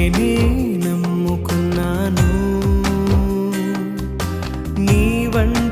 నేనే నమ్ముకున్నాను. నీ వంట